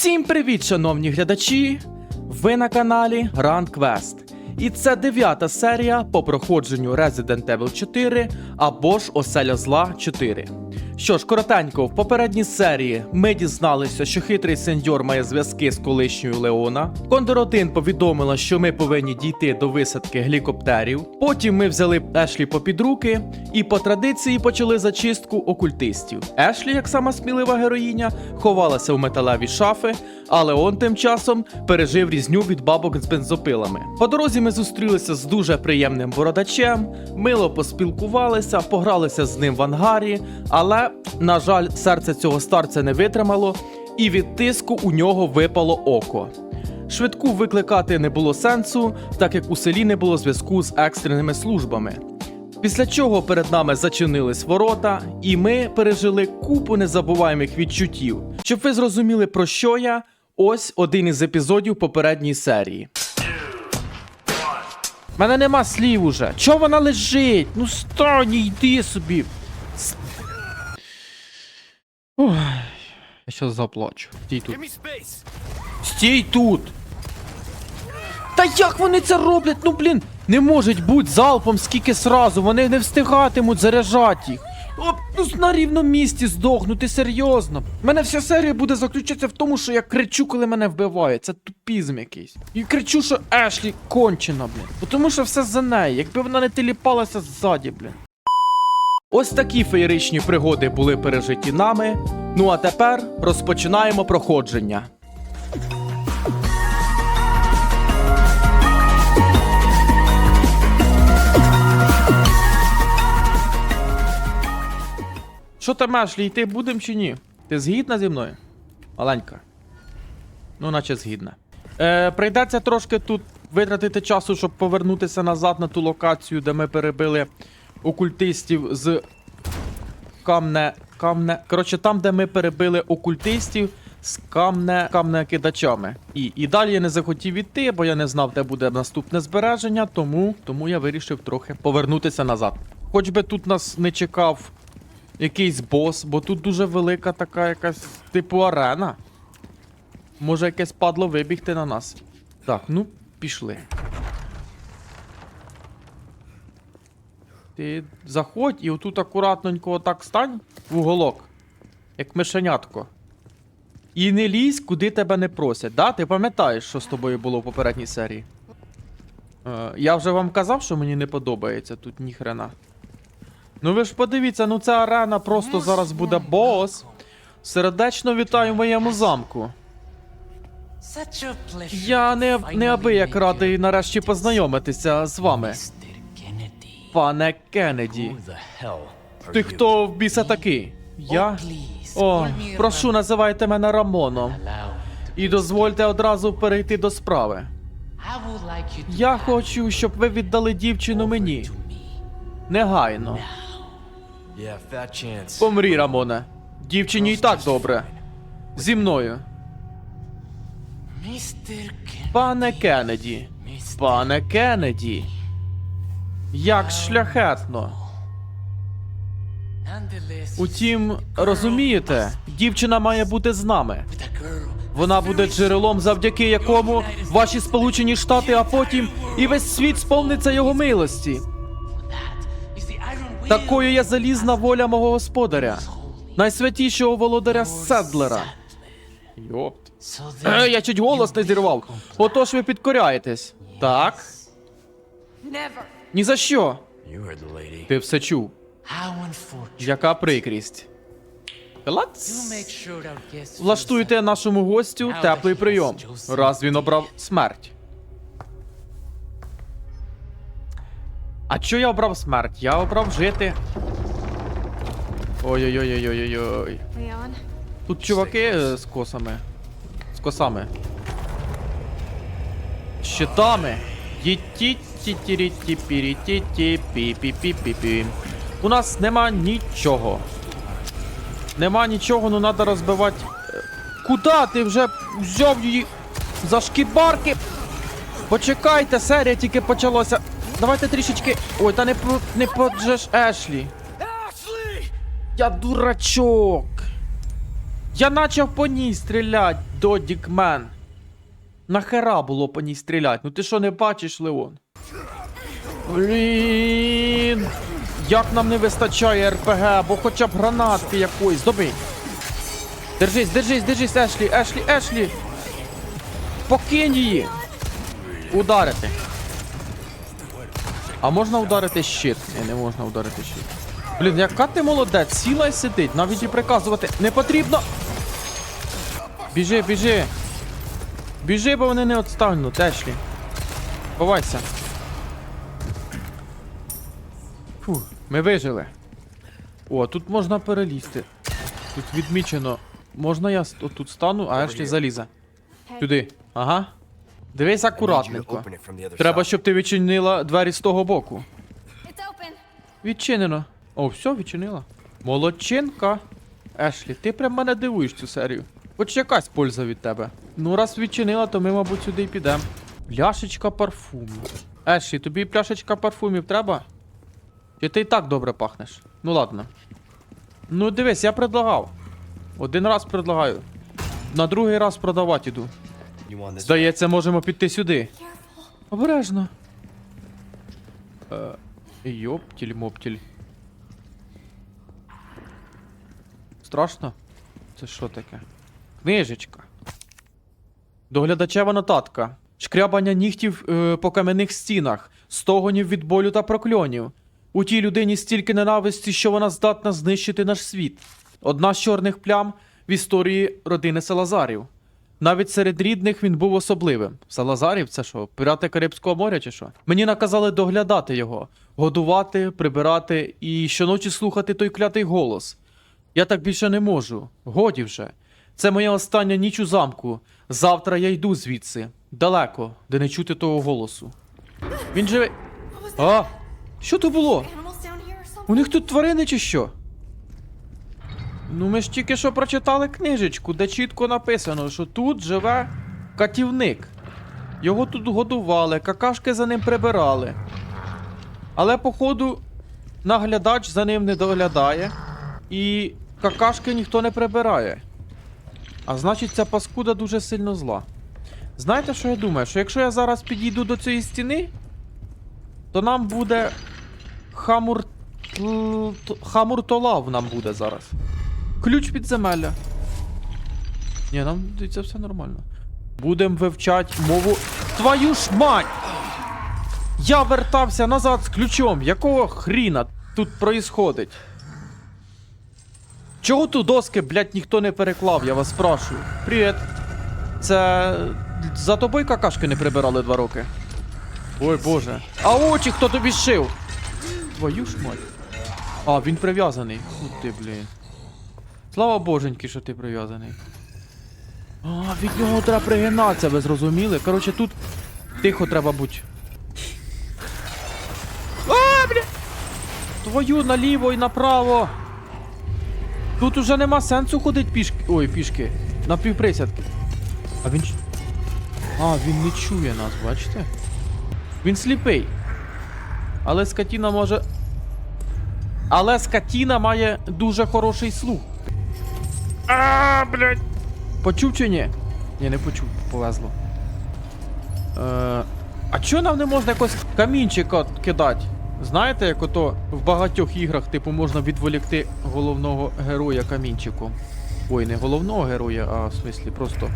Всім привіт, шановні глядачі! Ви на каналі Grand Quest. І це дев'ята серія по проходженню Resident Evil 4 або ж Оселя Зла 4. Що ж, коротенько, в попередній серії ми дізналися, що хитрий сеньор має зв'язки з колишньою Леона. Кондор 1 повідомила, що ми повинні дійти до висадки гелікоптерів. Потім ми взяли Ешлі попід руки і по традиції почали зачистку окультистів. Ешлі, як сама смілива героїня, ховалася в металеві шафи, але он тим часом пережив різню від бабок з бензопилами. По дорозі ми зустрілися з дуже приємним бородачем, мило поспілкувалися, погралися з ним в ангарі, але, на жаль, серце цього старця не витримало, і від тиску у нього випало око. Швидку викликати не було сенсу, так як у селі не було зв'язку з екстреними службами. Після чого перед нами зачинились ворота, і ми пережили купу незабуваємих відчуттів. Щоб ви зрозуміли про що я, ось один із епізодів попередньої серії. У мене нема слів уже. Чого вона лежить? Ну стань, йди собі. Ой, я щас заплачу. Стій тут. Стій тут! Та як вони це роблять? Ну блін, не можуть бути залпом скільки сразу, вони не встигатимуть заряджати їх. О, ну на рівному місці здохнути, серйозно. У мене вся серія буде заключатися в тому, що я кричу, коли мене вбивають. Це тупізм якийсь. І кричу, що Ешлі кончена, блін. Тому що все за неї, якби вона не теліпалася ззаді, блін. Ось такі феєричні пригоди були пережиті нами. Ну а тепер розпочинаємо проходження. Що там, Ешлі, йти будем чи ні? Ти згідна зі мною? Маленька. Ну, наче згідна. Е, прийдеться трошки тут витратити часу, щоб повернутися назад на ту локацію, де ми перебили окультистів з камне. камне. Коротше, там, де ми перебили окультистів з камне камнекидачами. І, і далі я не захотів іти, бо я не знав, де буде наступне збереження, тому, тому я вирішив трохи повернутися назад. Хоч би тут нас не чекав якийсь бос, бо тут дуже велика така якась типу арена. Може якесь падло вибігти на нас. Так, ну, пішли. Ти заходь і отут акуратненько отак стань в уголок. Як мишенятко. І не лізь, куди тебе не просять. Да? Ти пам'ятаєш, що з тобою було в попередній серії? Е, я вже вам казав, що мені не подобається тут ніхрена. Ну ви ж подивіться, ну ця арена просто зараз буде бос. Сердечно вітаю в моєму замку. Я не, неабияк радий нарешті познайомитися з вами, пане Кеннеді. Ти хто в біса такий? Я? О, прошу, називайте мене Рамоном. І дозвольте одразу перейти до справи. Я хочу, щоб ви віддали дівчину мені. Негайно. Помрі, Рамоне. Дівчині і так добре. Зі мною. Пане Кеннеді. Пане Кеннеді. Як шляхетно. Утім, розумієте, дівчина має бути з нами. Вона буде джерелом, завдяки якому ваші Сполучені Штати, а потім і весь світ сповниться його милості. Такою є залізна воля мого господаря, найсвятішого володаря Седлера. Йопт. Е, я чуть голос не зірвав. Отож ви підкоряєтесь. Так? Ні за що. Ти все чув. Яка прикрість. Влаштуйте нашому гостю теплий прийом, раз він обрав смерть. А чо я обрав смерть? Я обрав жити. Ой-ой-ой-ой-ой-ой. Тут чуваки е, з косами. З косами. Щитами. Ті-ті-ті-ті-ті-пі-пі-пі-пі-пі. У нас нема нічого. Нема нічого, ну треба розбивати. Куда ти вже взяв її за шкібарки? Почекайте, серія тільки почалася. Давайте трішечки. Ой, та не не поджеш Ешлі. Я дурачок. Я начав по ній стрілять. Додікмен. Нахера було по ній стріляти? Ну ти що не бачиш, Леон? Блін. Як нам не вистачає РПГ, або хоча б гранатки якоїсь. Добий. Держись, держись, держись, Ешлі, Ешлі, Ешлі. Покинь її. Ударити. А можна ударити щит? Ні, не можна ударити щит. Блін, яка ти молодець, сіла сидить, навіть і приказувати не потрібно. Біжи, біжи. Біжи, бо вони не відстануть, Ешлі. Ховайся. Фу, ми вижили. О, тут можна перелізти. Тут відмічено. Можна я отут стану, а Ешлі залізе. Сюди. Ага. Дивись акуратненько. Треба, щоб ти відчинила двері з того боку. Відчинено. О, все, відчинила. Молодчинка. Ешлі, ти прям мене дивуєш цю серію. Хоч якась польза від тебе. Ну, раз відчинила, то ми, мабуть, сюди й підемо. Пляшечка парфуму. Ешлі, тобі пляшечка парфумів треба? Чи ти і так добре пахнеш? Ну ладно. Ну дивись, я предлагав. Один раз предлагаю. На другий раз продавати іду. Здається, можемо піти сюди. Обережно. Е, йоптіль моптіль. Страшно? Це що таке? Книжечка. Доглядачева нотатка. Шкрябання нігтів е, по кам'яних стінах, стогонів від болю та прокльонів. У тій людині стільки ненависті, що вона здатна знищити наш світ. Одна з чорних плям в історії родини Салазарів. Навіть серед рідних він був особливим. Салазарів це що, пірати Карибського моря чи що? Мені наказали доглядати його, годувати, прибирати і щоночі слухати той клятий голос. Я так більше не можу. Годі вже. Це моя остання ніч у замку. Завтра я йду звідси, далеко, де не чути того голосу. Він живе. А! Що то було? У них тут тварини чи що? Ну, ми ж тільки що прочитали книжечку, де чітко написано, що тут живе катівник. Його тут годували, какашки за ним прибирали. Але, походу, наглядач за ним не доглядає, і какашки ніхто не прибирає. А значить, ця паскуда дуже сильно зла. Знаєте, що я думаю? Що якщо я зараз підійду до цієї стіни, то нам буде Хамур... Хамуртолав нам буде зараз. Ключ підземелля. Ні, нам це все нормально. Будем вивчати мову. Твою ж мать! Я вертався назад з ключом. Якого хріна тут проїсходить? Чого тут доски, блядь, ніхто не переклав, я вас спрашую. Привіт. Це за тобою какашки не прибирали два роки. Ой боже. А очі хто тобі шив? Твою ж мать. А, він прив'язаний. Ну ти, блін. Слава боженьки, що ти прив'язаний. А, від нього треба пригинатися, ви зрозуміли? Коротше, тут тихо треба бути. А, бля! Твою наліво і направо. Тут уже нема сенсу ходити пішки. Ой, пішки. На півприсядки. А він. А, він не чує нас, бачите? Він сліпий. Але скотіна може. Але скотіна має дуже хороший слух. А, блядь. Почув чи ні? Ні, не почув, повезло. Е, а чого нам не можна якось камінчика кидати? Знаєте, як ото в багатьох іграх, типу, можна відволікти головного героя камінчиком. Ой, не головного героя, а в смислі просто.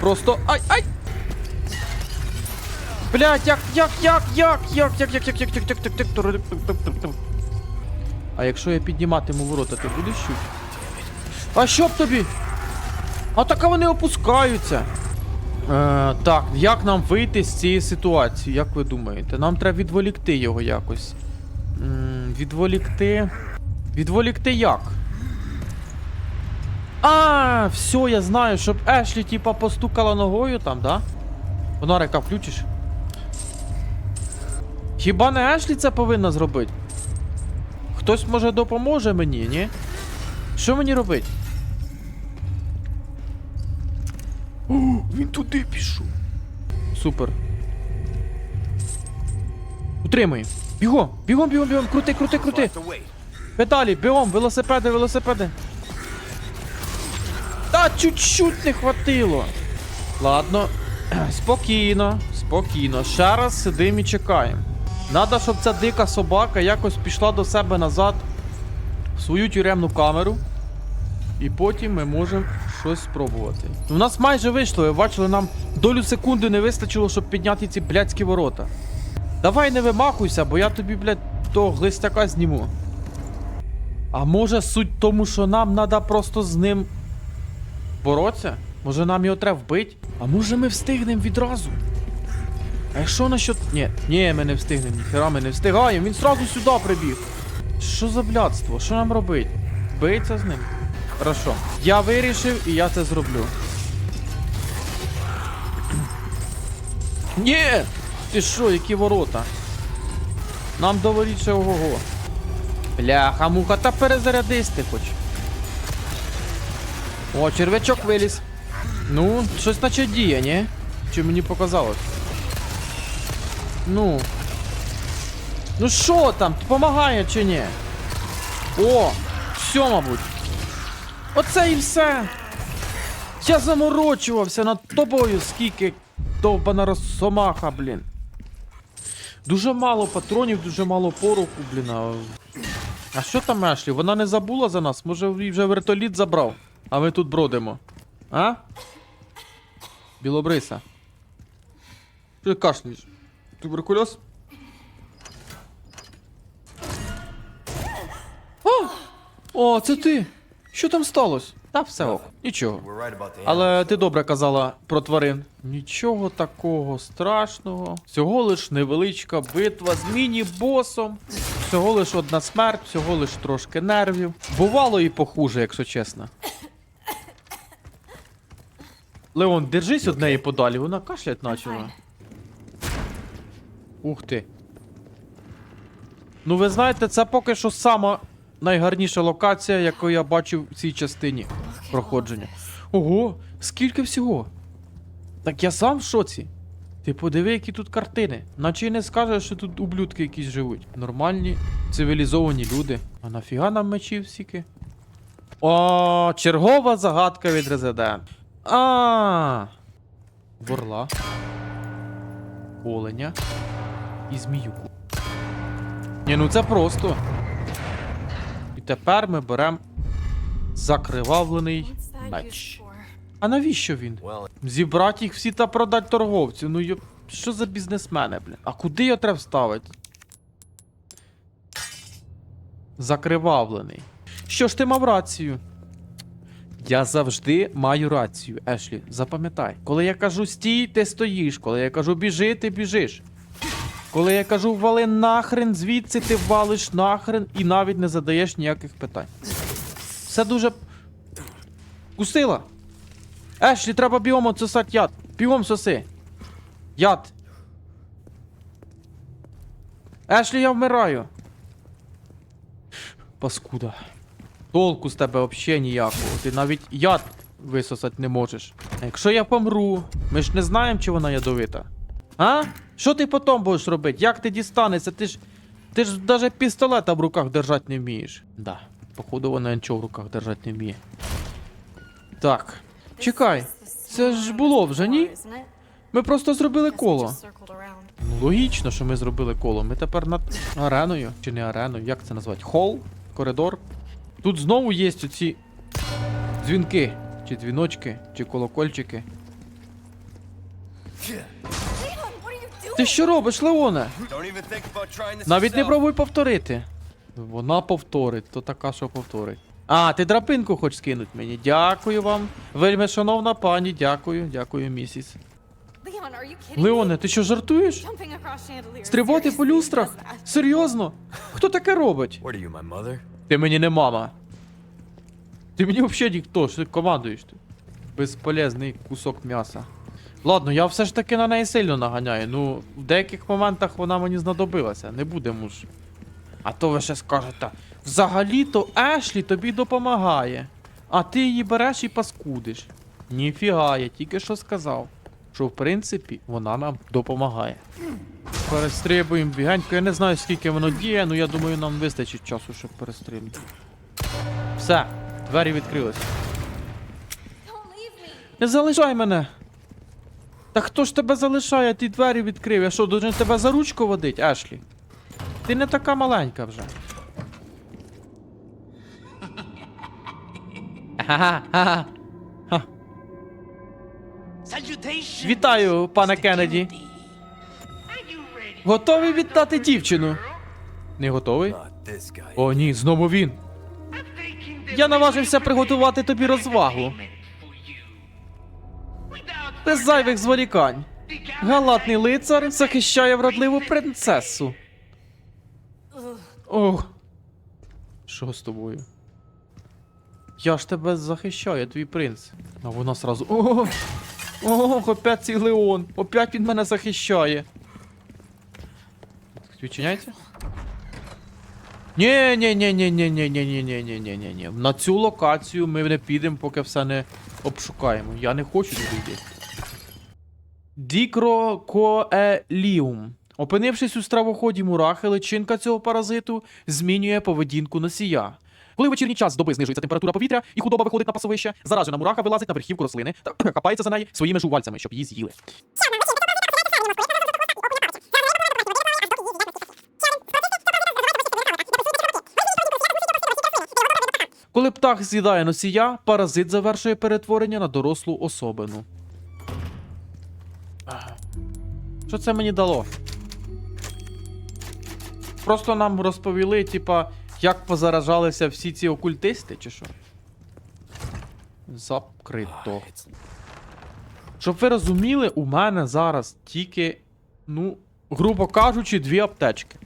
Просто. Ай! Ай! Блять, як, як, як, як, як, як, як, як, як, як, як, як, як, тур- тур- тур- тур- тур. А якщо я підніматиму ворота, ти будеш чути? А що б тобі? А так вони опускаються. Е, так, як нам вийти з цієї ситуації, як ви думаєте? Нам треба відволікти його якось. М, відволікти. Відволікти як? А, все, я знаю, щоб Ешлі, типа, постукала ногою там, да? Фонарика включиш? Хіба не Ешлі це повинна зробити? Хтось може допоможе мені, ні? Що мені робити? О, він туди пішов. Супер. Утримуй. Бігом, бігом, бігом, бігом, крути, крути, крути. Педалі, бігом, велосипеди, велосипеди. Та чуть-чуть не хватило. Ладно, спокійно, спокійно. Ще раз сидимо і чекаємо. Надо, щоб ця дика собака якось пішла до себе назад в свою тюремну камеру. І потім ми можемо щось спробувати. У нас майже вийшло, ви бачили, нам долю секунди не вистачило, щоб підняти ці блядські ворота. Давай не вимахуйся, бо я тобі, блядь, того глистяка зніму. А може суть в тому, що нам треба просто з ним боротися? Може нам його треба вбити? А може ми встигнемо відразу? А якщо насчет. Ні, ні, ми не встигнемо, ніхера ми не встигаємо, він сразу сюди прибіг. Що за блядство? Що нам робити? Биться з ним? Хорошо. Я вирішив і я це зроблю. Ні! Ти що, які ворота? Нам до ще ого-го. Бляха, муха, та перезарядись ти хоч. О, червячок виліз. Ну, щось наче діє, ні? Чи мені показалось? Ну. Ну що там? Помагає чи ні? О! Все, мабуть. Оце і все. Я заморочувався над тобою, скільки довбана росомаха, блін. Дуже мало патронів, дуже мало пороху, блін. А, а що там Ешлі? Вона не забула за нас? Може їй вже вертоліт забрав? А ми тут бродимо. А? Білобриса. Ти кашляєш? Туберкульоз? О, це ти! Що там сталося? Та все ок. Нічого. Але ти добре казала про тварин. Нічого такого страшного. Всього лиш невеличка битва з міні-босом. Всього лиш одна смерть, всього лиш трошки нервів. Бувало і похуже, якщо чесно. Леон, держись од неї подалі, вона кашлять почала. Ух ти. Ну, ви знаєте, це поки що сама найгарніша локація, яку я бачив в цій частині проходження. Ого, скільки всього. Так я сам в шоці. Ти подиви, які тут картини. Наче й не скажеш, що тут ублюдки якісь живуть. Нормальні, цивілізовані люди. А нафіга нам мечів стільки? О, чергова загадка від резидент. А. Ворла. Оленя. І зміюку. Ні, ну це просто. Тепер ми беремо закривавлений меч. А навіщо він? Зібрати їх всі та продати торговцю. Ну йо... що за бізнесмени, бля? А куди його треба вставити? Закривавлений. Що ж ти мав рацію? Я завжди маю рацію, Ешлі. Запам'ятай. Коли я кажу стій, ти стоїш. Коли я кажу біжи, ти біжиш. Коли я кажу вали нахрен, звідси ти валиш нахрен і навіть не задаєш ніяких питань. Все дуже. Кусила. Ешлі, треба бігом отсосати яд. Бігом соси. Яд. Ешлі, я вмираю. Паскуда. Толку з тебе взагалі ніякого. Ти навіть яд висосати не можеш. А якщо я помру, ми ж не знаємо, чи вона ядовита. А? Що ти потім будеш робити? Як ти дістанешся? Ти ж. Ти ж навіть пістолета в руках держати не вмієш. Да. Походу вона нічого в руках держати не вміє. Так. Чекай. Це ж було вже, ні? Ми просто зробили коло. Ну, логічно, що ми зробили коло. Ми тепер над ареною. Чи не ареною, як це назвати? Хол? Коридор. Тут знову є оці дзвінки. Чи дзвіночки, чи колокольчики. Ти що робиш, Леоне? Навіть не пробуй повторити. Вона повторить, то така, що повторить. А, ти драпинку хочеш скинути мені. Дякую вам. Вельми шановна пані, дякую, дякую, місіс. Леоне, ти що жартуєш? Стрибати по люстрах? Серйозно? Хто таке робить? Ти мені не мама. Ти мені взагалі ніхто, що ти командуєш ти. Безполезний кусок м'яса. Ладно, я все ж таки на неї сильно наганяю. Ну, в деяких моментах вона мені знадобилася, не будемо ж. А то ви ще скажете, взагалі-то Ешлі тобі допомагає. А ти її береш і паскудиш. Ніфіга, я тільки що сказав. Що в принципі вона нам допомагає. Перестрибуємо бігенько. Я не знаю, скільки воно діє, але я думаю, нам вистачить часу, щоб перестрибнути. Все, двері відкрились. Не залишай мене! Та хто ж тебе залишає, ти двері відкрив? Я що, должен тебе за ручку водить, Ешлі? Ти не така маленька вже. Вітаю, пане Кеннеді. Готовий віддати дівчину? Не готовий? О, ні, знову він. Я наважився приготувати тобі розвагу. Без зайвих зволікань. Галатний лицар захищає вродливу принцесу. Ох. Що з тобою? Я ж тебе захищаю, твій принц. А вона сразу. О! Ох, опять цей Леон. Опять він мене захищає. Відчиняється? Ні, ні, ні, ні, ні, ні, ні, ні, ні, ні, ні, ні, ні. На цю локацію ми не підемо, поки все не обшукаємо. Я не хочу туди йти. Дікрокоеліум. Опинившись у стравоході мурахи, личинка цього паразиту змінює поведінку носія. Коли вечірній час доби знижується температура повітря і худоба виходить на пасовище, заражена мураха вилазить на верхівку рослини та хапається за неї своїми жувальцями, щоб її з'їли. Коли птах з'їдає носія, паразит завершує перетворення на дорослу особину. Що це мені дало? Просто нам розповіли, типа, як позаражалися всі ці окультисти, чи що? Закрито. Щоб ви розуміли, у мене зараз тільки, ну, грубо кажучи, дві аптечки.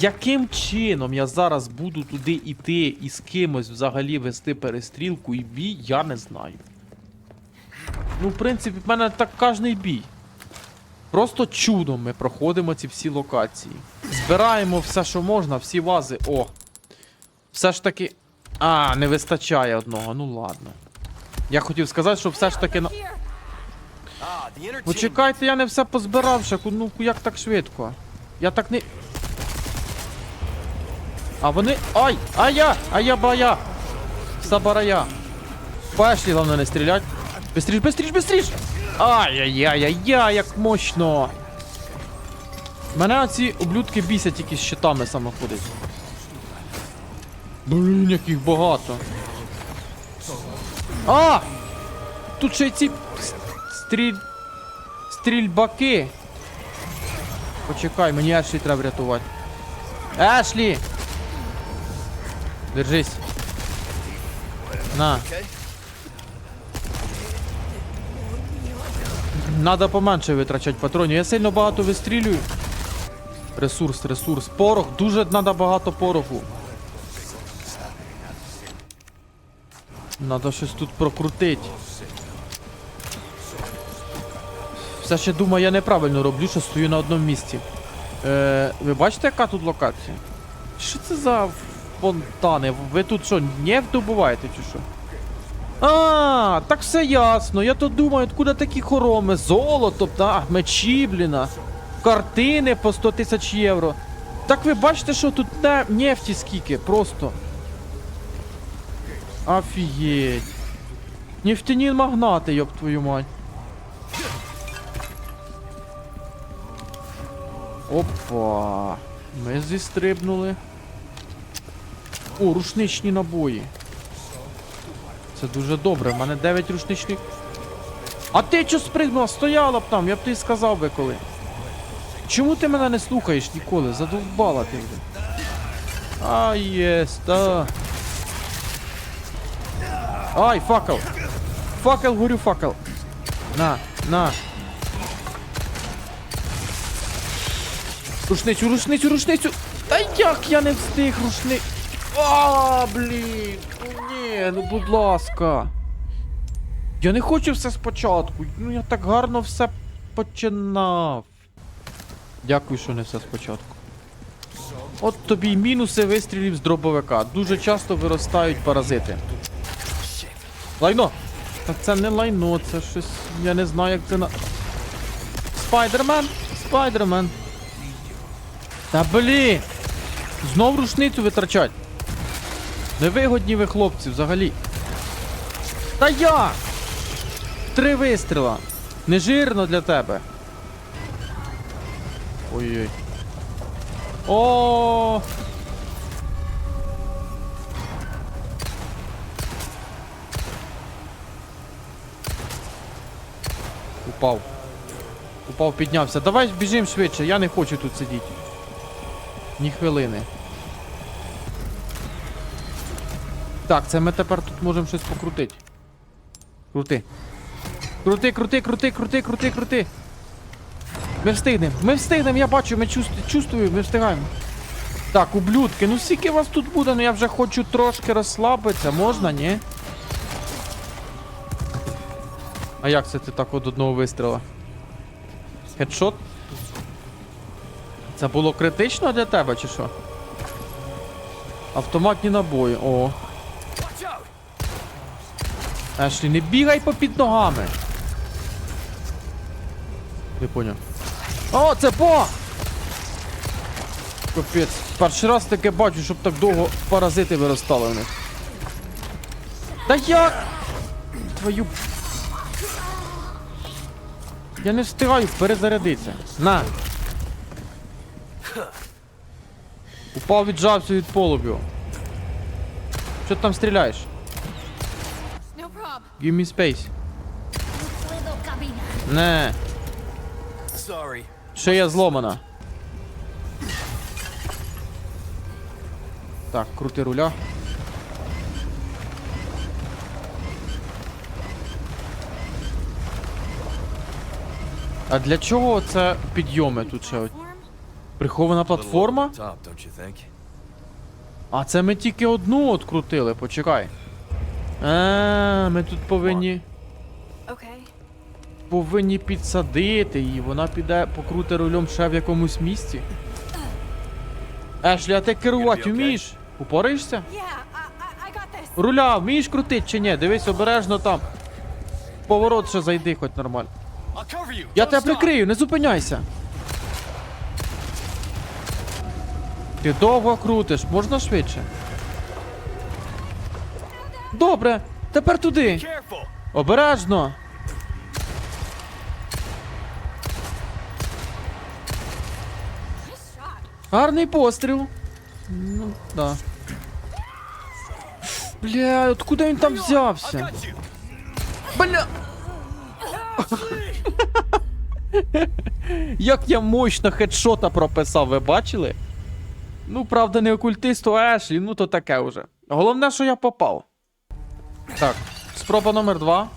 Яким чином я зараз буду туди йти і з кимось взагалі вести перестрілку і бій, я не знаю. Ну, в принципі, в мене так кожний бій. Просто чудом ми проходимо ці всі локації. Збираємо все, що можна, всі вази. О! Все ж таки. А, не вистачає одного, ну ладно. Я хотів сказати, що все ж таки на. Ну я не все позбирав ще, ну як так швидко? Я так не. А вони. Ай! А я! А я бая! Сабарая! Пошли, головне не стрілять. Бистріш, бистріш, бистріш! Ай-яй-яй-яй, як мощно! Мене оці ублюдки бісять тільки з щитами саме ходять. Блін, яких багато. А! Тут ще й ці стріль... Стрільбаки. Почекай, мені Ешлі треба врятувати. Ешлі! Держись. На. Надо поменше витрачати патронів. Я сильно багато вистрілюю. Ресурс, ресурс. Порох. Дуже треба багато пороху. Надо щось тут прокрутити. Все ще думаю, я неправильно роблю, що стою на одному місці. Е, ви бачите, яка тут локація? Що це за фонтани? Ви тут що, нефть добуваєте чи що? А, так все ясно. Я то думаю, откуда такі хороми? Золото, та, мечі, бліна. Картини по 100 тисяч євро. Так ви бачите, що тут не, нефті скільки, просто. Офігеть. Нефтяні магнати, йоб твою мать. Опа. Ми зістрибнули. О, рушничні набої. Це дуже добре, в мене 9 рушничних. А ти чо спригнула? Стояла б там, я б тобі сказав би коли. Чому ти мене не слухаєш ніколи? Задовбала ти вже. А, єс, та. Ай, факел. Факел, горю, факел. На, на. Рушницю, рушницю, рушницю. Та як я не встиг рушни. А, блін. Ні, ну будь ласка. Я не хочу все спочатку. Ну я так гарно все починав. Дякую, що не все спочатку. От тобі й мінуси вистрілів з дробовика. Дуже часто виростають паразити. Лайно! Та це не лайно, це щось. Я не знаю, як це на. Спайдермен! Спайдермен! Та блін! Знов рушницю витрачать. Невигодні ви хлопці взагалі. Та я! Три вистріла. Нежирно для тебе. Ой-ой. О! Упав. Упав, піднявся. Давай біжим швидше, я не хочу тут сидіти. Ні хвилини. Так, це ми тепер тут можемо щось покрутити. Крути. Крути, крути, крути, крути, крути, крути. Ми встигнемо, ми встигнемо, я бачу, ми чувствую, ми встигаємо. Так, ублюдки, ну скільки вас тут буде, ну я вже хочу трошки розслабитися, можна, ні? А як це ти так от одного вистріла? Хедшот? Це було критично для тебе, чи що? Автоматні набої, о. Ешлі, не бігай попід ногами. Не поняв. О, це по! Капець. Перший раз таке бачу, щоб так довго паразити виростали в них. Та як? Твою. Я не встигаю перезарядитися. На. Упав віджався від полубів. Що ти там стріляєш? Give me space. Не, Sorry. шия зломана. Так, крути руля. А для чого це підйоми тут ще? Прихована платформа? А це ми тільки одну открутили, почекай. А, ми тут повинні. Повинні підсадити її, вона піде покрути рулем ще в якомусь місці. Ешлі, а ти керувати вмієш? This. Руля, вмієш крутити чи ні? Дивись обережно там. Поворот ще зайди хоч нормально. Я тебе прикрию, не зупиняйся. Ти довго крутиш, можна швидше. Добре, тепер туди. Обережно. Гарний постріл. Ну, да. Бля, откуда він там взявся? Бля. Як я мощно хедшота прописав, ви бачили? Ну, правда, не окультисту Ешлі, ну то таке вже. Головне, що я попав. Так, спроба номер два.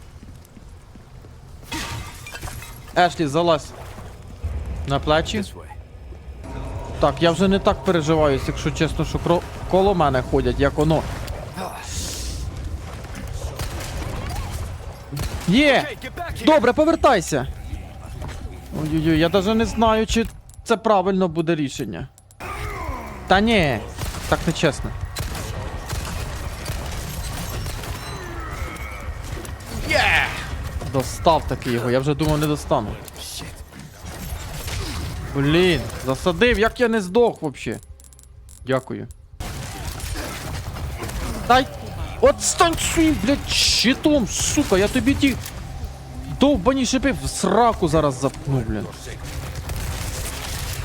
Ешлі, залазь. На плечі. Так, я вже не так переживаюсь, якщо чесно, що кро... коло мене ходять, як воно. Є! Добре, повертайся. Ой-ой-ой, я навіть не знаю, чи це правильно буде рішення. Та ні, так не чесно. Достав таки його, я вже думав не достану. Блін, засадив, як я не здох вообще. Дякую. Дай. От своїм, блядь, щитом, сука, я тобі ті довбані шипи в сраку зараз запну, блін.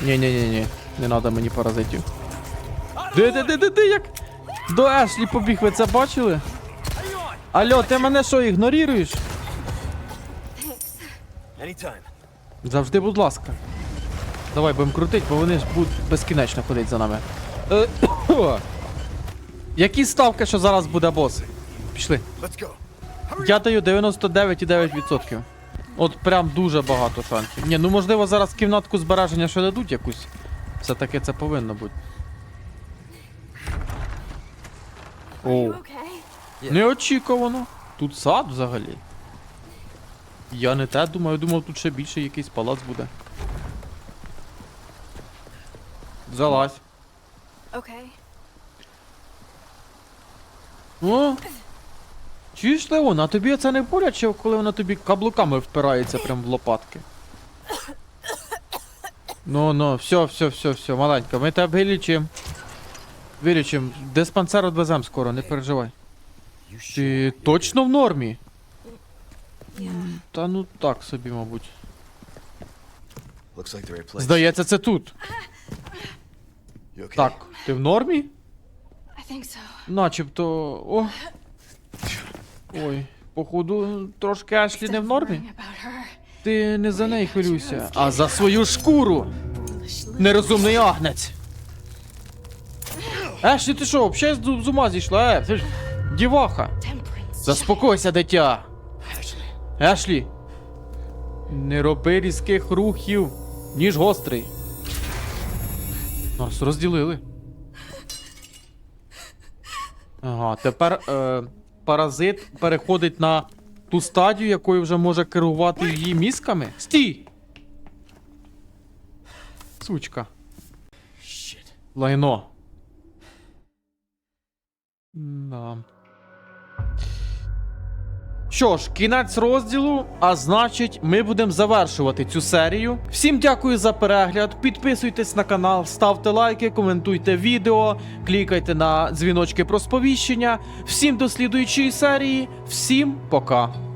Ні-ні-ні-ні, не треба мені паразитів. Де, де, де, де, як? До Ешлі побіг, ви це бачили? Алло, ти мене що, ігноруєш? Anytime. Завжди, будь ласка. Давай будемо крутить, бо вони ж будуть безкінечно ходити за нами. Е, Які ставки, що зараз буде бос? Пішли. Я даю 99,9%. От прям дуже багато шансів. Ні, ну можливо зараз кімнатку збереження ще дадуть якусь. Все-таки це повинно бути. Are О, неочікувано. Тут сад взагалі. Я не те думаю, думав, тут ще більше якийсь палац буде. Залазь. Okay. О! Чуєш, Леон, а тобі це не боляче, коли вона тобі каблуками впирається прям в лопатки. Ну, ну, все, все, все, все, маленька, ми тебе вилічимо. Вилічимо. Диспансер відвеземо скоро, не переживай. Ти точно в нормі? Та ну так собі, мабуть. Здається, це тут. Так, ти в нормі? Начебто. О. Ой, походу, трошки Ешлі не в нормі. Ти не за неї хвилюйся, а за свою шкуру. Нерозумний агнець. Ешлі, ти що, взагалі з з ума зійшла? Е, діваха. Заспокойся, дитя. Ешлі. Не роби різких рухів, ніж гострий. Нас розділили. Ага, тепер е, паразит переходить на ту стадію, якою вже може керувати її мізками. Стій! Сучка. Лайно. Да. Що ж, кінець розділу, а значить, ми будемо завершувати цю серію. Всім дякую за перегляд. Підписуйтесь на канал, ставте лайки, коментуйте відео, клікайте на дзвіночки про сповіщення. Всім до слідуючої серії. Всім пока.